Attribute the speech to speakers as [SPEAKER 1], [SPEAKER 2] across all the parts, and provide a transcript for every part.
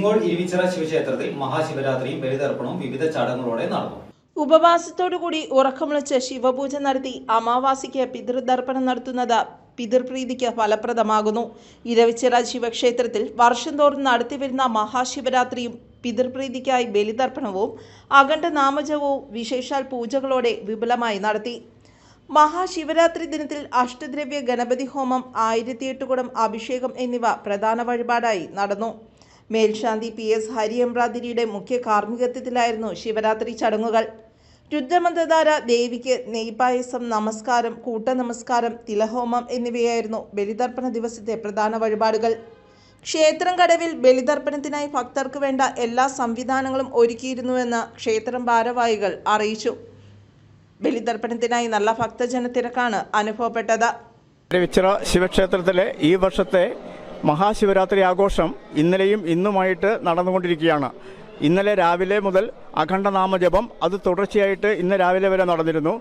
[SPEAKER 1] ഇരിങ്ങോൾ ഇരുവിച്ചിറ ശിവക്ഷേത്രത്തിൽ മഹാശിവരാത്രിയും ബലിതർപ്പണവും വിവിധ ചടങ്ങുകളോടെ നടന്നു.
[SPEAKER 2] ഉപവാസത്തോടുകൂടി ഉറക്കമിളിച്ച് ശിവപൂജ നടത്തി അമാവാസിക്ക് പിതൃതർപ്പണം നടത്തുന്നത് പിതൃപ്രീതിക്ക് ഫലപ്രദമാകുന്നു. ഇരവിച്ചിറ ശിവക്ഷേത്രത്തിൽ വർഷം തോറും നടത്തിവരുന്ന മഹാശിവരാത്രിയും പിതൃപ്രീതിക്കായി ബലിതർപ്പണവും അഖണ്ഡ നാമജവും വിശേഷാൽ പൂജകളോടെ വിപുലമായി നടത്തി. മഹാശിവരാത്രി ദിനത്തിൽ അഷ്ടദ്രവ്യ ഗണപതി ഹോമം ആയിരത്തിയെട്ട് കുടം അഭിഷേകം എന്നിവ പ്രധാന വഴിപാടായി നടന്നു. മേൽശാന്തി പി എസ് ഹരിയമ്രാതിരിയുടെ മുഖ്യ കാർമ്മികത്വത്തിലായിരുന്നു ശിവരാത്രി ചടങ്ങുകൾ. രുദ്രമന്ത്രധാര ദേവിക്ക് നെയ്പായസം നമസ്കാരം കൂട്ടനമസ്കാരം തിലഹോമം എന്നിവയായിരുന്നു ബലിതർപ്പണ ദിവസത്തെ പ്രധാന വഴിപാടുകൾ. ക്ഷേത്രം കടവിൽ ബലിതർപ്പണത്തിനായി ഭക്തർക്ക് വേണ്ട എല്ലാ സംവിധാനങ്ങളും ഒരുക്കിയിരുന്നുവെന്ന് ക്ഷേത്രം ഭാരവാഹികൾ അറിയിച്ചു. ബലിതർപ്പണത്തിനായി നല്ല ഭക്തജനത്തിരക്കാണ് അനുഭവപ്പെട്ടത്.
[SPEAKER 3] ശിവക്ഷേത്രത്തിലെ ഈ വർഷത്തെ മഹാശിവരാത്രി ആഘോഷം ഇന്നലെയും ഇന്നുമായിട്ട് നടന്നുകൊണ്ടിരിക്കുകയാണ്. ഇന്നലെ രാവിലെ മുതൽ അഖണ്ഡനാമജപം അത് തുടർച്ചയായിട്ട് ഇന്ന് രാവിലെ വരെ നടന്നിരുന്നു.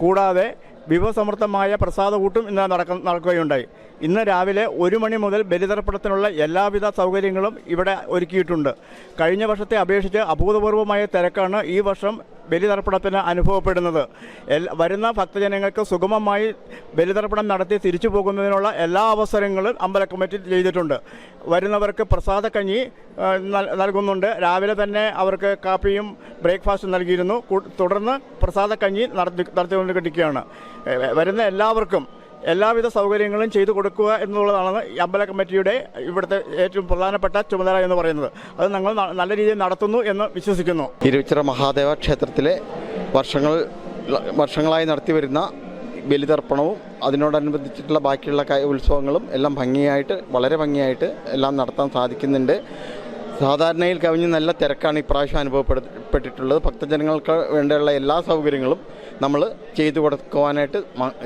[SPEAKER 3] കൂടാതെ വിഭവസമൃദ്ധമായ പ്രസാദകൂട്ടും ഇന്ന് നടക്ക നടക്കുകയുണ്ടായി. ഇന്ന് രാവിലെ ഒരു മണി മുതൽ ബലിതർപ്പണത്തിനുള്ള എല്ലാവിധ സൗകര്യങ്ങളും ഇവിടെ ഒരുക്കിയിട്ടുണ്ട്. കഴിഞ്ഞ വർഷത്തെ അപേക്ഷിച്ച് അഭൂതപൂർവമായ തിരക്കാണ് ഈ വർഷം ബലിതർപ്പണത്തിന് അനുഭവപ്പെടുന്നത്. വരുന്ന ഭക്തജനങ്ങൾക്ക് സുഗമമായി ബലിതർപ്പണം നടത്തി തിരിച്ചു പോകുന്നതിനുള്ള എല്ലാ അവസരങ്ങളും അമ്പല കമ്മിറ്റി ചെയ്തിട്ടുണ്ട്. വരുന്നവർക്ക് പ്രസാദക്കഞ്ഞി നൽകുന്നുണ്ട്. രാവിലെ തന്നെ അവർക്ക് കാപ്പിയും ബ്രേക്ക്ഫാസ്റ്റും നൽകിയിരുന്നു. തുടർന്ന് പ്രസാദക്കഞ്ഞി നടത്തി നടത്തിക്കൊണ്ടിരിക്കുകയാണ്. വരുന്ന എല്ലാവർക്കും എല്ലാവിധ സൗകര്യങ്ങളും ചെയ്തു കൊടുക്കുക എന്നുള്ളതാണ് അമ്പല കമ്മിറ്റിയുടെ ഇവിടുത്തെ ഏറ്റവും പ്രധാനപ്പെട്ട ചുമതല എന്ന് പറയുന്നത്. അത് ഞങ്ങൾ നല്ല രീതിയിൽ നടത്തുന്നു എന്ന് വിശ്വസിക്കുന്നു.
[SPEAKER 4] തിരുവിച്ചിറ മഹാദേവ ക്ഷേത്രത്തിലെ വർഷങ്ങൾ വർഷങ്ങളായി നടത്തിവരുന്ന ബലിതർപ്പണവും അതിനോടനുബന്ധിച്ചിട്ടുള്ള ബാക്കിയുള്ള ഉത്സവങ്ങളും എല്ലാം ഭംഗിയായിട്ട് വളരെ ഭംഗിയായിട്ട് എല്ലാം നടത്താൻ സാധിക്കുന്നുണ്ട്. സാധാരണയിൽ കവിഞ്ഞ് നല്ല തിരക്കാണ് ഇപ്രാവശ്യം അനുഭവപ്പെട്ടിട്ടുള്ളത് ഭക്തജനങ്ങൾക്ക് വേണ്ടിയുള്ള എല്ലാ സൗകര്യങ്ങളും നമ്മൾ ചെയ്തു കൊടുക്കുവാനായിട്ട്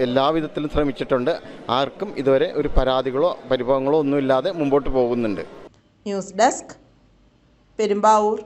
[SPEAKER 4] എല്ലാവിധത്തിലും ശ്രമിച്ചിട്ടുണ്ട്. ആർക്കും ഇതുവരെ ഒരു പരാതികളോ പരിഭവങ്ങളോ ഒന്നുമില്ലാതെ മുമ്പോട്ട് പോകുന്നുണ്ട്.
[SPEAKER 2] News desk Perumbavoor